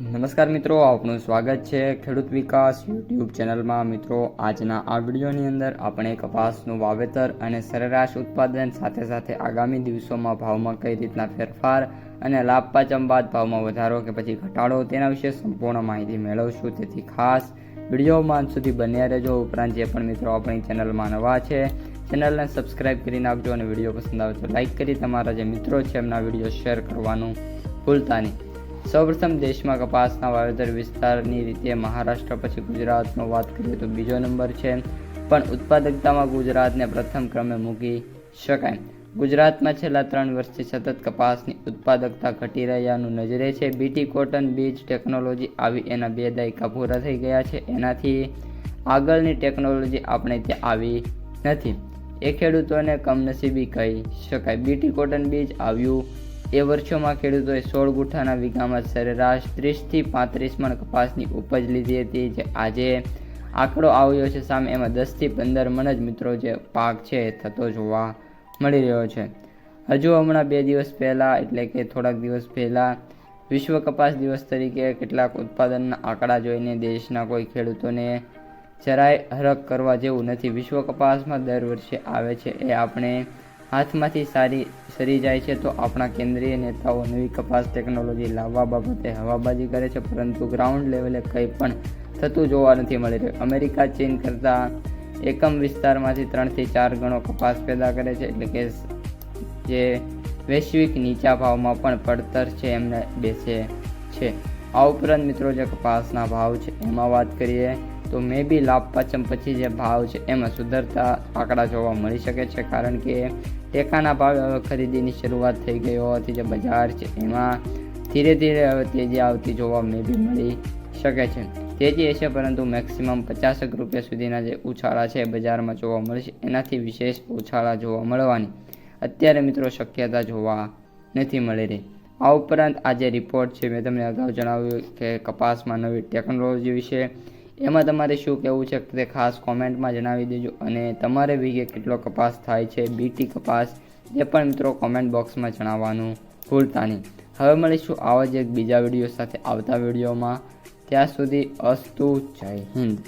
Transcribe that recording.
નમસ્કાર મિત્રો, આપનું સ્વાગત છે ખેડૂત વિકાસ યુટ્યુબ ચેનલમાં. મિત્રો, આજના આ વિડીયોની અંદર આપણે કપાસનું વાવેતર અને સરેરાશ ઉત્પાદન સાથે સાથે આગામી દિવસોમાં ભાવમાં કઈ રીતના ફેરફાર અને લાભ પાચમ બાદ ભાવમાં વધારો કે પછી ઘટાડો તેના વિશે સંપૂર્ણ માહિતી મેળવશું. તેથી ખાસ વિડીયોમાં સુધી બન્યા રહેજો. ઉપરાંત જે પણ મિત્રો આપણી ચેનલમાં નવા છે, ચેનલને સબસ્ક્રાઇબ કરી નાખજો અને વીડિયો પસંદ આવે તો લાઇક કરી તમારા જે મિત્રો છે એમના વીડિયો શેર કરવાનું ભૂલતા નહીં. સૌપ્રથમ દેશમાં કપાસના વાવેતર વિસ્તારની રીતે મહારાષ્ટ્ર પછી ગુજરાતનો વાત કરીએ તો બીજો નંબર છે. પણ ઉત્પાદકતામાં ગુજરાતને પ્રથમ ક્રમે મૂકી શકાય. ગુજરાતમાં છેલ્લા ત્રણ વર્ષથી સતત કપાસની ઉત્પાદકતા ઘટી રહ્યાનું નજરે છે. બીટી કોટન બીજ ટેકનોલોજી આવી એના બે દાયકા પૂરા થઈ ગયા છે. એનાથી આગળની ટેકનોલોજી આપણે ત્યાં આવી નથી. એ ખેડૂતોને કમનસીબી કહી શકાય. બીટી કોટન બીજ આવ્યું એ વર્ષોમાં ખેડૂતોએ સોળ ગુઠાના વીઘામાં સરેરાશ ત્રીસથી પાંત્રીસ મણ કપાસની ઉપજ લીધી હતી. જે આજે આંકડો આવ્યો છે. સામે એમાં દસથી પંદર મણ જ મિત્રો જે પાક છે થતો જોવા મળી રહ્યો છે. હજુ હમણાં બે દિવસ પહેલાં એટલે કે થોડાક દિવસ પહેલાં વિશ્વ કપાસ દિવસ તરીકે કેટલાક ઉત્પાદનના આંકડા જોઈને દેશના કોઈ ખેડૂતોને જરાય હરક કરવા જેવું નથી. વિશ્વ કપાસમાં દર વર્ષે આવે છે એ આપણે હાથમાંથી સારી સરી જાય છે તો આપણા કેન્દ્રીય નેતાઓ નવી કપાસ ટેકનોલોજી લાવવા બાબતે હવાબાજી કરે છે, પરંતુ ગ્રાઉન્ડ લેવલે કંઈ પણ થતું જોવા નથી મળી રહ્યું. અમેરિકા, ચીન કરતાં એકમ વિસ્તારમાંથી ત્રણથી ચાર ગણો કપાસ પેદા કરે છે, એટલે કે જે વૈશ્વિક નીચા ભાવમાં પણ પડતર છે, એમને બેસે છે. આ ઉપરાંત મિત્રો, જે કપાસના ભાવ છે, એમાં વાત કરીએ તો મે બી લાભ પાચમ પછી જે ભાવ છે એમાં સુધરતા આંકડા જોવા મળી શકે છે. કારણ કે ટેકાના ભાવે ખરીદીની શરૂઆત થઈ ગઈ હોવાથી જે બજાર છે એમાં ધીરે ધીરે હવે તેજી આવતી જોવા મે બી મળી શકે છે. તેજી હશે પરંતુ મેક્સિમમ પચાસક રૂપિયા સુધીના જે ઉછાળા છે બજારમાં જોવા મળશે. એનાથી વિશેષ ઉછાળા જોવા મળવાની અત્યારે મિત્રો શક્યતા જોવા નથી મળી રહી. આ ઉપરાંત આ જે રિપોર્ટ છે મેં તમને અગાઉ જણાવ્યું કે કપાસમાં નવી ટેકનોલોજી વિશે એમાં તમારે શું કહેવું છે તે ખાસ કોમેન્ટમાં જણાવી દેજો અને તમારે વીઘે કેટલો કપાસ થાય છે બીટી કપાસ એ પણ મિત્રો કોમેન્ટ બોક્સમાં જણાવવાનું ભૂલતા નહીં. હવે મળીશું આવા જ એક બીજા વીડિયો સાથે આવતા વિડીયોમાં. ત્યાં સુધી અસ્તુ જય હિન્દ.